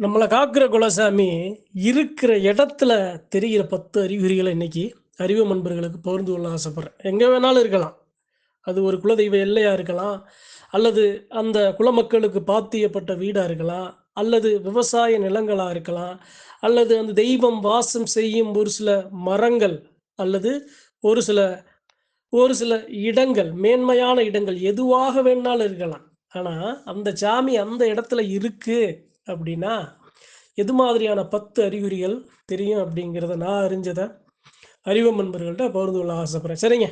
நம்மளை காக்கிற குலசாமி இருக்கிற இடத்துல தெரிகிற பத்து அறிகுறிகளை இன்னைக்கு அறிவு நண்பர்களுக்கு பகிர்ந்து கொள்ள ஆசைப்படுறேன். எங்கே வேணாலும் இருக்கலாம். அது ஒரு குலதெய்வ எல்லையாக இருக்கலாம். அல்லது அந்த குலமக்களுக்கு பாத்தியப்பட்ட வீடாக இருக்கலாம். அல்லது விவசாய நிலங்களாக இருக்கலாம். அல்லது அந்த தெய்வம் வாசம் செய்யும் ஒரு சில மரங்கள் அல்லது ஒரு சில ஒரு சில இடங்கள் மேன்மையான இடங்கள் எதுவாக வேணாலும் இருக்கலாம். ஆனால் அந்த சாமி அந்த இடத்துல இருக்குது அப்படின்னா எது மாதிரியான பத்து அறிகுறிகள் தெரியும் அப்படிங்கிறத நான் அறிஞ்சதை அறிவம் நண்பர்கள்ட்ட பகிர்ந்து கொள்ள ஆசைப்படுறேன். சரிங்க.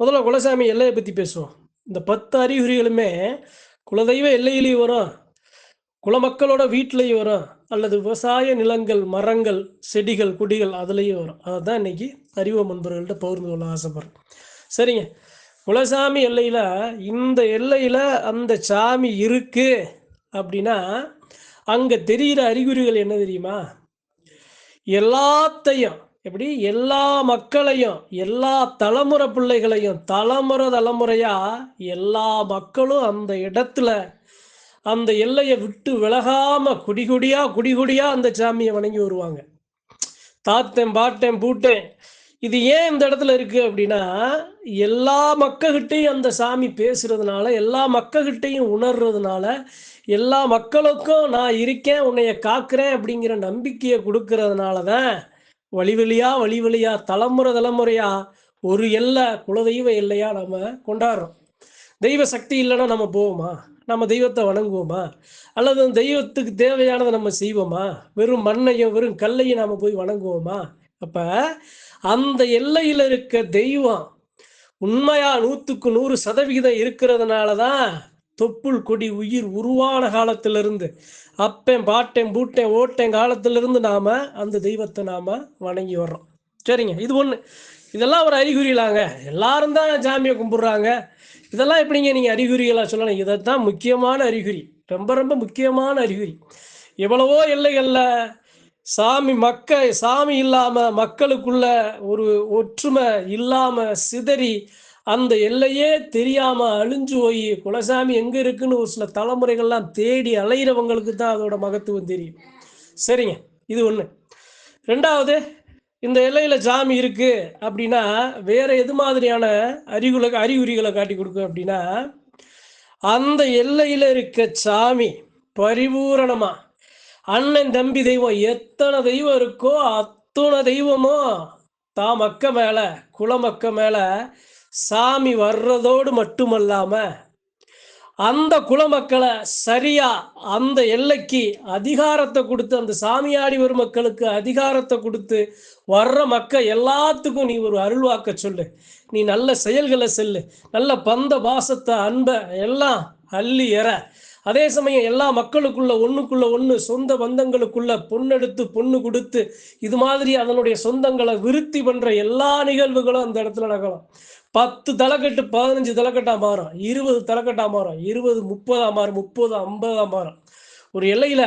முதல்ல குலசாமி எல்லையை பற்றி பேசுவோம். இந்த பத்து அறிகுறிகளுமே குலதெய்வ எல்லையிலையும் வரும் குலமக்களோட வீட்டிலையும் வரும் அல்லது விவசாய நிலங்கள் மரங்கள் செடிகள் கொடிகள் அதுலேயும் வரும். அதுதான் இன்னைக்கு அறிவம் நண்பர்கள்ட்ட பகிர்ந்து கொள்ள ஆசைப்படுறேன். சரிங்க. குலசாமி எல்லையில் இந்த எல்லையில் அந்த சாமி இருக்குது அப்படின்னா அங்கே தெரிகிற அறிகுறிகள் என்ன தெரியுமா? எல்லாத்தையும் எப்படி? எல்லா மக்களையும் எல்லா தலைமுறை பிள்ளைகளையும் தலைமுறை தலைமுறையா எல்லா மக்களும் அந்த இடத்துல அந்த எல்லையை விட்டு விலகாம குடிகுடியா குடிகுடியா அந்த சாமியை வணங்கி வருவாங்க. தாத்தேன் பாட்டேன் பூட்டேன் இது ஏன் இந்த இடத்துல இருக்கு அப்படின்னா எல்லா மக்கள்கிட்டையும் அந்த சாமி பேசுறதுனால எல்லா மக்கள்கிட்டையும் உணர்றதுனால எல்லா மக்களுக்கும் நான் இருக்கேன் உன்னைய காக்கிறேன் அப்படிங்கிற நம்பிக்கையை கொடுக்கறதுனால தான் வழி வழியா வழி வழியா தலைமுறை தலைமுறையா ஒரு எல்லை குலதெய்வ எல்லையா நம்ம கொண்டாடுறோம். தெய்வ சக்தி இல்லைன்னா நம்ம போவோமா? நம்ம தெய்வத்தை வணங்குவோமா? அல்லது தெய்வத்துக்கு தேவையானதை நம்ம செய்வோமா? வெறும் மண்ணையும் வெறும் கல்லையும் நாம் போய் வணங்குவோமா? அப்போ அந்த எல்லையில் இருக்க தெய்வம் உண்மையாக நூற்றுக்கு நூறு சதவிகிதம் இருக்கிறதுனால தான் தொப்புள் கொடி உயிர் உருவான காலத்திலிருந்து அப்பேன் பாட்டேன் பூட்டேன் ஓட்டேன் காலத்திலிருந்து நாம அந்த தெய்வத்தை நாம வணங்கி வர்றோம். சரிங்க இது ஒன்று இதெல்லாம் ஒரு அறிகுறிலாங்க. எல்லாரும் தான் சாமியை கும்பிடுறாங்க. இதெல்லாம் எப்படிங்க நீங்கள் அறிகுறிகளாக சொல்லணும்? இதைத்தான் முக்கியமான அறிகுறி. ரொம்ப ரொம்ப முக்கியமான அறிகுறி. எவ்வளவோ எல்லைகளில் சாமி மக்க சாமி இல்லாமல் மக்களுக்குள்ள ஒரு ஒற்றுமை இல்லாமல் சிதறி அந்த எல்லையே தெரியாம அழிஞ்சு போய் குலசாமி எங்க இருக்குன்னு ஒரு சில தலைமுறைகள்லாம் தேடி அலையிறவங்களுக்கு தான் அதோட மகத்துவம் தெரியும். சரிங்க இது ஒண்ணு. ரெண்டாவது இந்த எல்லையில சாமி இருக்கு அப்படின்னா வேற எது மாதிரியான அறிகுல அறிகுறிகளை காட்டி கொடுக்கும் அப்படின்னா அந்த எல்லையில இருக்க சாமி பரிபூரணமா அண்ணன் தம்பி தெய்வம் எத்தனை தெய்வம் இருக்கோ அத்தனை தெய்வமும் தான் மக்க மேல குலமக்க மேல சாமி வர்றதோடு மட்டுமல்லாம அந்த குலமக்களை சரியா அந்த எல்லைக்கு அதிகாரத்தை கொடுத்து அந்த சாமியாடி வரும் மக்களுக்கு அதிகாரத்தை கொடுத்து வர்ற மக்கள் எல்லாத்துக்கும் நீ ஒரு அருள்வாக்க சொல்லு. நீ நல்ல செயல்களை செல்லு. நல்ல பந்த பாசத்தை அன்பை எல்லாம் அள்ளி எற. அதே சமயம் எல்லா மக்களுக்குள்ள ஒண்ணுக்குள்ள ஒண்ணு சொந்த பந்தங்களுக்குள்ள பொண்ணெடுத்து பொண்ணு கொடுத்து இது மாதிரி அதனுடைய சொந்தங்களை விருத்தி பண்ற எல்லா நிகழ்வுகளும் அந்த இடத்துல நடக்கலாம். பத்து தலைக்கட்டு பதினஞ்சு தலைக்கட்டா மாறும். இருபது தலைக்கட்டா மாறும். இருபது முப்பதா மாறும். முப்பது ஐம்பதா மாறும். ஒரு எல்லையில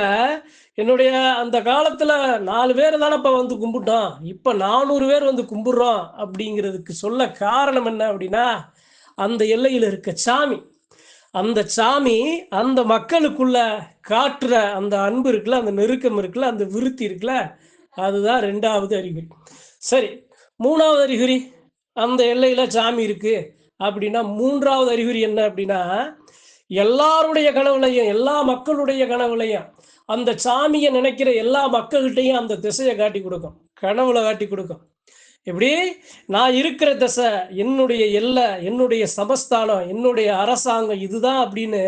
என்னுடைய அந்த காலத்துல நாலு பேர் தானப்பா வந்து கும்பிட்டோம். இப்ப நானூறு பேர் வந்து கும்பிடுறோம் அப்படிங்கிறதுக்கு சொல்ல காரணம் என்ன அப்படின்னா அந்த எல்லையில இருக்க சாமி. அந்த சாமி அந்த மக்களுக்குள்ள காட்டுற அந்த அன்பு இருக்குல்ல அந்த நெருக்கம் இருக்குல்ல அந்த விருத்தி இருக்குல்ல அதுதான் ரெண்டாவது அறிகுறி. சரி மூணாவது அறிகுறி அந்த எல்லையில சாமி இருக்கு அப்படின்னா மூன்றாவது அறிகுறி என்ன அப்படின்னா எல்லாருடைய கனவுலையும் எல்லா மக்களுடைய கனவுலையும் அந்த சாமியை நினைக்கிற எல்லா மக்கள்கிட்டையும் அந்த திசையை காட்டி கொடுக்கும் கனவுல காட்டி கொடுக்கும். எப்படி? நான் இருக்கிற திசை என்னுடைய எல்லை என்னுடைய சமஸ்தானம் என்னுடைய அரசாங்கம் இதுதான் அப்படின்னு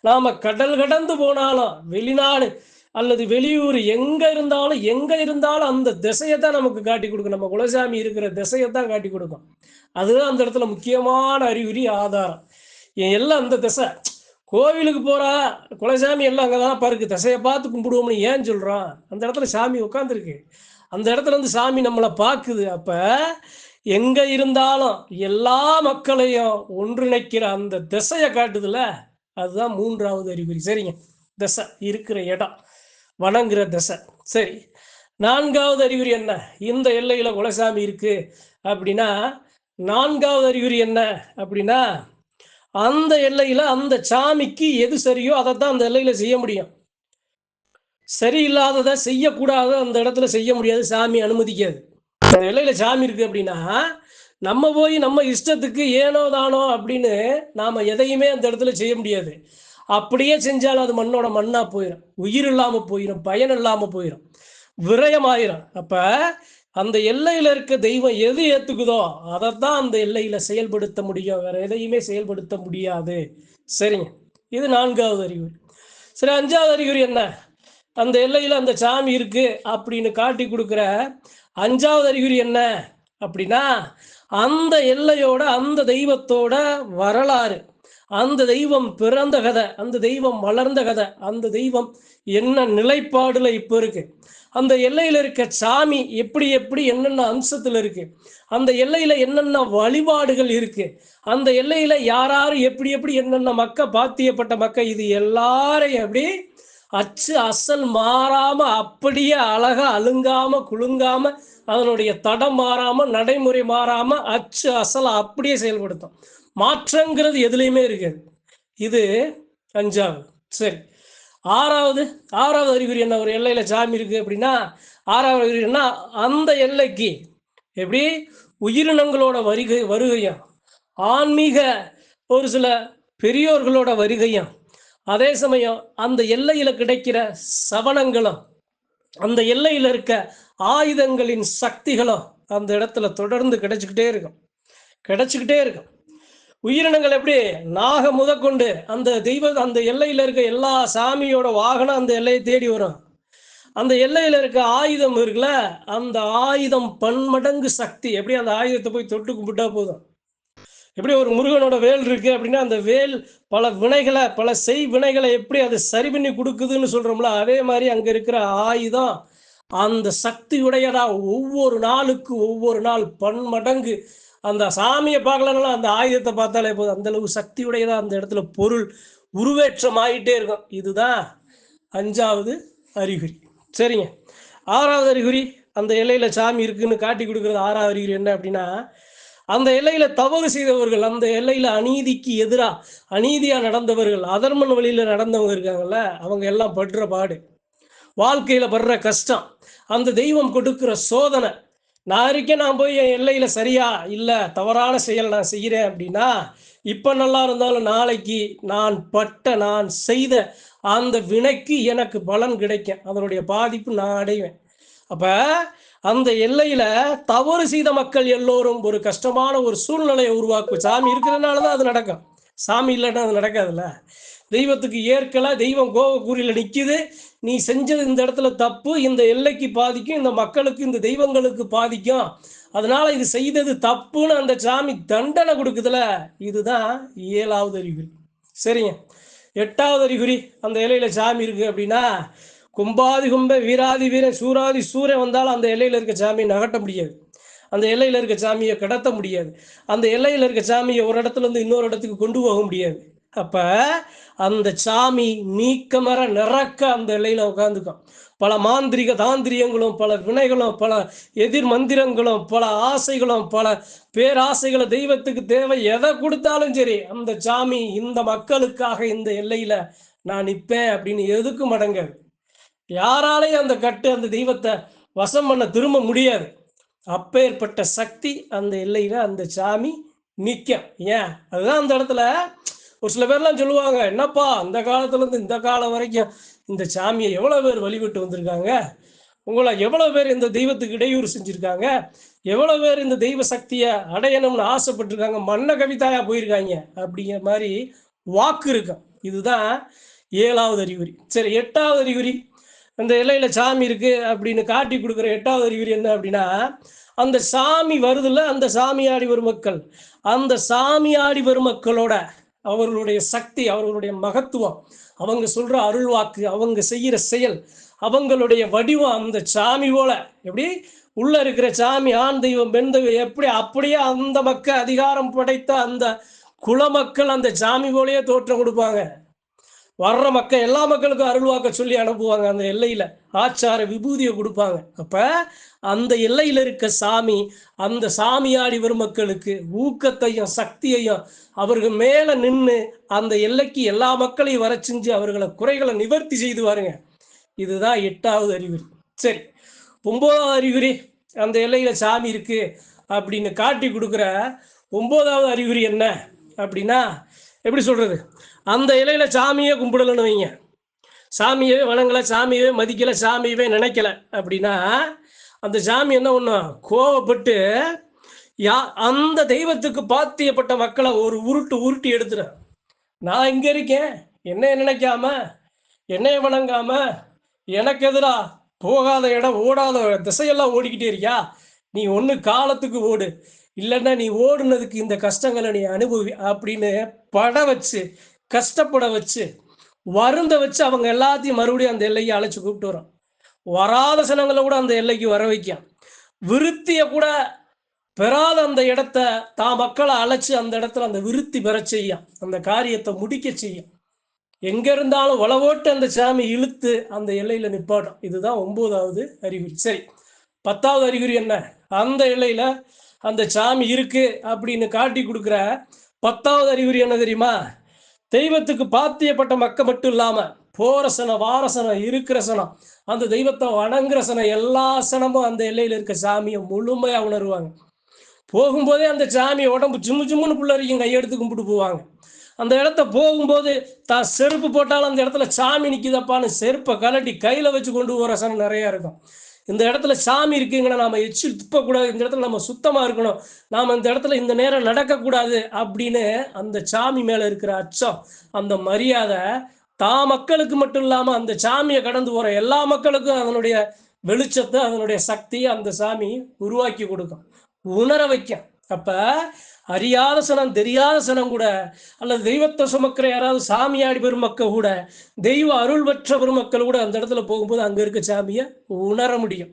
நாம கடல் கடந்து போனாலும் வெளிநாடு அல்லது வெளியூர் எங்க இருந்தாலும் எங்க இருந்தாலும் அந்த திசையை தான் நமக்கு காட்டி கொடுக்கும். நம்ம குலசாமி இருக்கிற திசையை தான் காட்டி கொடுக்கும். அதுதான் அந்த இடத்துல முக்கியமான அறிகுறி ஆதாரம். என் எல்லாம் அந்த திசை. கோவிலுக்கு போறா குலசாமி எல்லாம் அங்கதான் பாருக்கு திசையை பார்த்து கும்பிடுவோம்னு ஏன் சொல்றான்? அந்த இடத்துல சாமி உட்காந்துருக்கு அந்த இடத்துல வந்து சாமி நம்மளை பார்க்குது. அப்ப எங்க இருந்தாலும் எல்லா மக்களையும் ஒன்றிணைக்கிற அந்த திசையை காட்டுதுல அதுதான் மூன்றாவது அறிகுறி. சரிங்க. திசை இருக்கிற இடம் வணங்குற திசை. சரி. நான்காவது அறிகுறி என்ன? இந்த எல்லையில குலசாமி இருக்கு அப்படின்னா நான்காவது அறிகுறி என்ன அப்படின்னா அந்த எல்லையில அந்த சாமிக்கு எது சரியோ அதை தான் அந்த எல்லையில செய்ய முடியும். சரியில்லாததை செய்யக்கூடாத அந்த இடத்துல செய்ய முடியாது சாமி அனுமதிக்காது. அந்த எல்லையில சாமி இருக்கு அப்படின்னா நம்ம போய் நம்ம இஷ்டத்துக்கு ஏனோ தானோ அப்படின்னு நாம எதையுமே அந்த இடத்துல செய்ய முடியாது. அப்படியே செஞ்சாலும் அது மண்ணோட மண்ணா போயிடும் உயிர் இல்லாம போயிடும் பயன் இல்லாம போயிடும் விரயமாயிரும். அப்ப அந்த எல்லையில இருக்க தெய்வம் எது ஏத்துக்குதோ அதைத்தான் அந்த எல்லையில செயல்படுத்த முடியும். வேற எதையுமே செயல்படுத்த முடியாது. சரிங்க. இது நான்காவது அறிகுறி. சரி அஞ்சாவது அறிகுறி என்ன? அந்த எல்லையில் அந்த சாமி இருக்கு அப்படின்னு காட்டி கொடுக்குற அஞ்சாவது அறிகுறி என்ன அப்படின்னா அந்த எல்லையோட அந்த தெய்வத்தோட வரலாறு. அந்த தெய்வம் பிறந்த கதை அந்த தெய்வம் வளர்ந்த கதை அந்த தெய்வம் என்ன நிலைப்பாடுல இப்போ இருக்கு? அந்த எல்லையில இருக்க சாமி எப்படி எப்படி என்னென்ன அம்சத்துல இருக்கு? அந்த எல்லையில என்னென்ன வழிபாடுகள் இருக்கு? அந்த எல்லையில யாராரு எப்படி எப்படி என்னென்ன மக்க பாத்தியப்பட்ட மக்க இது எல்லாரையும் எப்படி அச்சு அசல் மாறாம அப்படியே அழகா அழுங்காம குலுங்காம அதனுடைய தடம் மாறாம நடைமுறை மாறாம அச்சு அசல் அப்படியே செயல்படுத்தும். மாற்றங்கிறது எதுலையுமே இருக்காது. இது அஞ்சாவது. சரி. ஆறாவது ஆறாவது அறிகுறி என்ன? ஒரு எல்லையில சாமி இருக்கு அப்படின்னா ஆறாவது அறிகுறி என்ன? அந்த எல்லைக்கு எப்படி? உயிரினங்களோட வருகை வருகையும். ஆன்மீக ஒரு சில பெரியோர்களோட வருகையும். அதே சமயம் அந்த எல்லையில கிடைக்கிற சவணங்களும் அந்த எல்லையில இருக்க ஆயுதங்களின் சக்திகளும் அந்த இடத்துல தொடர்ந்து கிடைச்சிக்கிட்டே இருக்கும். கிடைச்சிக்கிட்டே இருக்கும். உயிரினங்கள் எப்படி? நாக முதற்கொண்டு அந்த தெய்வ அந்த எல்லையில இருக்க எல்லா சாமியோட வாகனம் அந்த எல்லையை தேடி வரும். அந்த எல்லையில இருக்க ஆயுதம் இருக்குல்ல அந்த ஆயுதம் பன்மடங்கு சக்தி. எப்படி? அந்த ஆயுதத்தை போய் தொட்டு கும்பிட்டா போதும். எப்படி ஒரு முருகனோட வேல் இருக்குது அப்படின்னா அந்த வேல் பல வினைகளை பல செய் வினைகளை எப்படி அது சரி பண்ணி கொடுக்குதுன்னு சொல்கிறோம்ல அதே மாதிரி அங்கே இருக்கிற ஆயுதம் அந்த சக்தியுடையதா ஒவ்வொரு நாளுக்கு ஒவ்வொரு நாள் பன்மடங்கு. அந்த சாமியை பார்க்கலனாலும் அந்த ஆயுதத்தை பார்த்தாலே போதும். அந்த அளவு சக்தியுடையதா அந்த இடத்துல பொருள் உருவேற்றம் ஆகிட்டே இருக்கும். இதுதான் அஞ்சாவது அறிகுறி. சரிங்க. ஆறாவது அறிகுறி அந்த இலையில சாமி இருக்குன்னு காட்டி கொடுக்குறது ஆறாவது அறிகுறி என்ன அப்படின்னா அந்த எல்லையில தவறு செய்தவர்கள் அந்த எல்லையில அநீதிக்கு எதிராக அநீதியா நடந்தவர்கள் அதர்மன் வழியில நடந்தவங்க இருக்காங்கல்ல அவங்க எல்லாம் படுற பாடு. வாழ்க்கையில படுற கஷ்டம். அந்த தெய்வம் கொடுக்கிற சோதனை. நான் இருக்கேன் நான் போய் என் எல்லையில சரியா இல்ல தவறான செயல் நான் செய்கிறேன் அப்படின்னா இப்ப நல்லா இருந்தாலும் நாளைக்கு நான் பட்ட நான் செய்த அந்த வினைக்கு எனக்கு பலன் கிடைக்கும். அதனுடைய பாதிப்பு நான் அடைவேன். அப்போ அந்த எல்லையில தவறு செய்த மக்கள் எல்லோரும் ஒரு கஷ்டமான ஒரு சூழ்நிலையை உருவாக்கும் சாமி இருக்கிறதுனால தான் அது நடக்கும். சாமி இல்லைன்னா அது நடக்காதுல்ல? தெய்வத்துக்கு ஏற்கல தெய்வம் கோவக்கூரியில் நிக்குது. நீ செஞ்சது இந்த இடத்துல தப்பு இந்த எல்லைக்கு பாதிக்கும் இந்த மக்களுக்கு இந்த தெய்வங்களுக்கு பாதிக்கும். அதனால இது செய்தது தப்புன்னு அந்த சாமி தண்டனை கொடுக்குதுல? இதுதான் ஏழாவது அறிகுறி. சரிங்க. எட்டாவது அறிகுறி அந்த இலையில சாமி இருக்கு அப்படின்னா கும்பாதி கும்ப வீராதி வீர சூராதி சூரன் வந்தாலும் அந்த எல்லையில் இருக்க சாமியை நகட்ட முடியாது. அந்த எல்லையில் இருக்க சாமியை கடத்த முடியாது. அந்த எல்லையில் இருக்க சாமியை ஒரு இடத்துல இருந்து இன்னொரு இடத்துக்கு கொண்டு போக முடியாது. அப்ப அந்த சாமி நீக்கமர நிறக்க அந்த எல்லையில உட்காந்துக்கும் பல மாந்திரிக தாந்திரியங்களும் பல வினைகளும் பல எதிர் மந்திரங்களும் பல ஆசைகளும் பல பேராசைகளை தெய்வத்துக்கு தேவை எதை கொடுத்தாலும் சரி அந்த சாமி இந்த மக்களுக்காக இந்த எல்லையில நான் நிற்பேன் அப்படின்னு எதுக்கும் மடங்காது யாராலையும் அந்த கட்டு அந்த தெய்வத்தை வசம் பண்ண திரும்ப முடியாது. அப்பேற்பட்ட சக்தி அந்த எல்லையில அந்த சாமி நிற்கும் ஏன்? அதுதான் அந்த இடத்துல ஒரு சில பேர்லாம் சொல்லுவாங்க என்னப்பா அந்த காலத்துல இருந்து இந்த காலம் வரைக்கும் இந்த சாமியை எவ்வளவு பேர் வழிபட்டு வந்திருக்காங்க? உங்களை எவ்வளவு பேர் இந்த தெய்வத்துக்கு இடையூறு செஞ்சிருக்காங்க? எவ்வளவு பேர் இந்த தெய்வ சக்தியை அடையணும்னு ஆசைப்பட்டிருக்காங்க? மன்ன கவிதாயா போயிருக்காங்க. அப்படிங்கிற மாதிரி வாக்கு இருக்கும். இதுதான் ஏழாவது அறிகுறி. சரி எட்டாவது அறிகுறி. அந்த இலையில சாமி இருக்கு அப்படின்னு காட்டி கொடுக்குற எட்டாவது அறிகுறி என்ன அப்படின்னா அந்த சாமி வருதுல்ல அந்த சாமியாடி பெருமக்கள் மக்கள். அந்த சாமியாடி பெருமக்களோட அவர்களுடைய சக்தி அவர்களுடைய மகத்துவம் அவங்க சொல்ற அருள்வாக்கு அவங்க செய்யற செயல் அவங்களுடைய வடிவம் அந்த சாமி போல. எப்படி? உள்ள இருக்கிற சாமி ஆண் தெய்வம் பெண் தெய்வம் எப்படி? அப்படியே அந்த மக்கள் அதிகாரம் படைத்த அந்த குல மக்கள் அந்த சாமி போலயே தோற்றம் கொடுப்பாங்க. வர்ற மக்கள் எல்லா மக்களுக்கும் அருள்வாக்க சொல்லி அனுப்புவாங்க. அந்த எல்லையில ஆச்சார விபூதியை கொடுப்பாங்க. அப்ப அந்த எல்லையில இருக்க சாமி அந்த சாமியாடி வரும் மக்களுக்கு ஊக்கத்தையும் சக்தியையும் அவர்கள் மேல நின்று அந்த எல்லைக்கு எல்லா மக்களையும் வர செஞ்சு அவர்களை குறைகளை நிவர்த்தி செய்து வாருங்க இதுதான் எட்டாவது அறிகுறி. சரி ஒன்பதாவது அறிகுறி அந்த எல்லையில சாமி இருக்கு அப்படின்னு காட்டி கொடுக்குற ஒன்பதாவது அறிகுறி என்ன அப்படின்னா எப்படி சொல்றது? அந்த இலையில சாமியே கும்பிடலன்னு வைங்க. சாமியவே வணங்கலை சாமியவே மதிக்கலை சாமியவே நினைக்கல. அப்படின்னா அந்த சாமி என்ன பண்ணும் கோவப்பட்டு யா அந்த தெய்வத்துக்கு பாத்தியப்பட்ட மக்களை ஒரு உருட்டு உருட்டி எடுத்துரு. நான் இங்க இருக்கேன். என்னைய நினைக்காம என்னைய வணங்காம எனக்கு எதிரா போகாத இடம் ஓடாத திசையெல்லாம் ஓடிக்கிட்டே இருக்கியா? நீ ஒன்று காலத்துக்கு ஓடு. இல்லைன்னா நீ ஓடுனதுக்கு இந்த கஷ்டங்களை நீ அனுபவி அப்படின்னு பட வச்சு கஷ்டப்பட வச்சு வருந்த வச்சு அவங்க எல்லாத்தையும் மறுபடியும் அந்த எல்லைக்கு அழைச்சி கூப்பிட்டு வரோம் வராத சனங்களை கூட அந்த எல்லைக்கு வர வைக்கும் விருத்தியை கூட பெறாத அந்த இடத்த தான் மக்களை அழைச்சி அந்த இடத்துல அந்த விருத்தி பெற செய்யும் அந்த காரியத்தை முடிக்க செய்யும் எங்க இருந்தாலும் உளவோட்டு அந்த சாமி இழுத்து அந்த எல்லையில நிப்பாட்டும் இதுதான் ஒன்பதாவது அறிகுறி. சரி பத்தாவது அறிகுறி என்ன? அந்த எல்லையில அந்த சாமி இருக்கு அப்படின்னு காட்டி கொடுக்குற பத்தாவது அறிகுறி என்ன தெரியுமா? தெய்வத்துக்கு பாத்தியப்பட்ட மக்க மட்டும் இல்லாம போற சனம் இருக்கிற சனம் அந்த தெய்வத்தை வணங்குற சனம் எல்லா சனமும் அந்த எல்லையில இருக்க சாமியை முழுமையா உணர்வாங்க. போகும்போதே அந்த சாமி உடம்பு ஜும்மு புள்ள வரைக்கும் கையெடுத்து கும்பிட்டு போவாங்க. அந்த இடத்த போகும்போது தான் செருப்பு போட்டாலும் அந்த இடத்துல சாமி நிற்குதப்பான்னு செருப்பை கலட்டி கையில் வச்சு கொண்டு போகிற சனம் நிறையா இருக்கும். இந்த இடத்துல சாமி இருக்குங்கிற நாம எச்சில் துப்பக்கூடாது இந்த இடத்துல நம்ம சுத்தமா இருக்கணும் நாம் இந்த இடத்துல இந்த நேரம் நடக்கக்கூடாது அப்படின்னு அந்த சாமி மேலே இருக்கிற அச்சம் அந்த மரியாதை தான் மக்களுக்கு மட்டும் இல்லாமல் அந்த சாமியை கடந்து போகிற எல்லா மக்களுக்கும் அதனுடைய வெளிச்சத்தை அதனுடைய சக்தியை அந்த சாமி உருவாக்கி கொடுக்கும். உணர வைக்கும். அப்ப அறியாத சனம் தெரியாத சனம் கூட அல்லது தெய்வத்தை சுமக்கிற யாராவது சாமியாடி பெருமக்கள் கூட தெய்வ அருள் பெற்ற பெருமக்கள் கூட அந்த இடத்துல போகும்போது அங்க இருக்க சாமியை உணர முடியும்.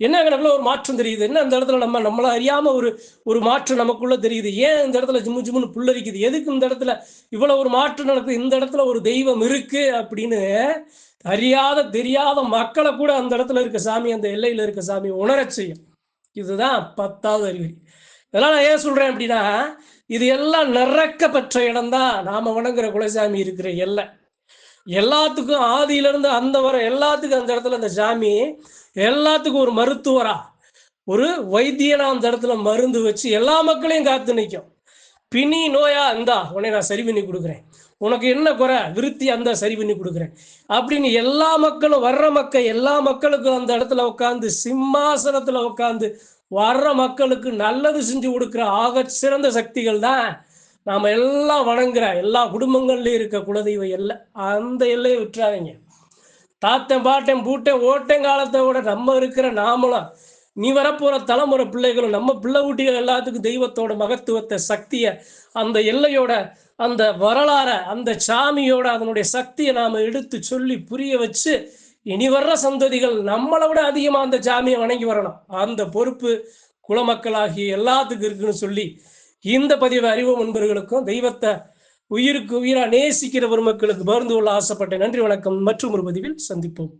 என்ன கணக்குல ஒரு மாற்றம் தெரியுது? என்ன அந்த இடத்துல நம்ம நம்மள அறியாம ஒரு ஒரு மாற்றம் நமக்குள்ள தெரியுது? ஏன் இந்த இடத்துல ஜிம்மு ஜிம்முன்னு புல்லரிக்குது? எதுக்கு இந்த இடத்துல இவ்வளவு ஒரு மாற்றம் நடக்குது? இந்த இடத்துல ஒரு தெய்வம் இருக்கு அப்படின்னு அறியாத தெரியாத மக்களை கூட அந்த இடத்துல இருக்க சாமி அந்த எல்லையில இருக்க சாமி உணரச் செய்யும். இதுதான் பத்தாவது அறிகுறி. இதெல்லாம் நான் ஏன் சொல்றேன் அப்படின்னா இது எல்லாம் நிறக்கப்பெற்ற இடம் தான் நாம வணங்குற குலசாமி இருக்கிற எல்லை. எல்லாத்துக்கும் ஆதியிலிருந்து அந்த வர எல்லாத்துக்கும் அந்த இடத்துல அந்த சாமி எல்லாத்துக்கும் ஒரு மருத்துவரா. ஒரு வைத்தியனா அந்த இடத்துல மருந்து வச்சு எல்லா மக்களையும் காத்து நிற்கும் பிணி நோயா இந்தா உன்னை நான் சரி பண்ணி கொடுக்குறேன். உனக்கு என்ன குறை? விருத்தி அந்த சரி பண்ணி கொடுக்குறேன். அப்படின்னு எல்லா மக்களும் வர்ற மக்கள் எல்லா மக்களுக்கும் அந்த இடத்துல உட்காந்து சிம்மாசனத்துல உட்காந்து வர்ற மக்களுக்கு நல்லது செஞ்சு கொடுக்குற ஆக சிறந்த சக்திகள் தான் நாம எல்லாம் வணங்குற எல்லா குடும்பங்கள்லயும் இருக்க குலதெய்வ எல்லை. அந்த எல்லையை விட்டுறாதீங்க. தாத்தன் பாட்டன் பூட்டன் ஓட்டன் காலத்தை விட நம்ம இருக்கிற நாமளும் நீ வரப்போற தலைமுறை பிள்ளைகளும் நம்ம பிள்ளை ஊட்டிகள் எல்லாத்துக்கும் தெய்வத்தோட மகத்துவத்தை சக்தியை அந்த எல்லையோட அந்த வரலாற அந்த சாமியோட அதனுடைய சக்தியை நாம எடுத்து சொல்லி புரிய வச்சு இனி வர்ற சந்ததிகள் நம்மளை விட அதிகமாக அந்த சாமியை வணங்கி வரணும். அந்த பொறுப்பு குலமக்களாகிய எல்லாத்துக்கும் இருக்குன்னு சொல்லி இந்த பதிவு அறிவு நண்பர்களுக்கும் தெய்வத்தை உயிருக்கு உயிரா நேசிக்கிற பெருமக்களுக்கு பகிர்ந்து கொள்ள ஆசைப்பட்டேன். நன்றி வணக்கம். மற்றும் ஒரு பதிவில் சந்திப்போம்.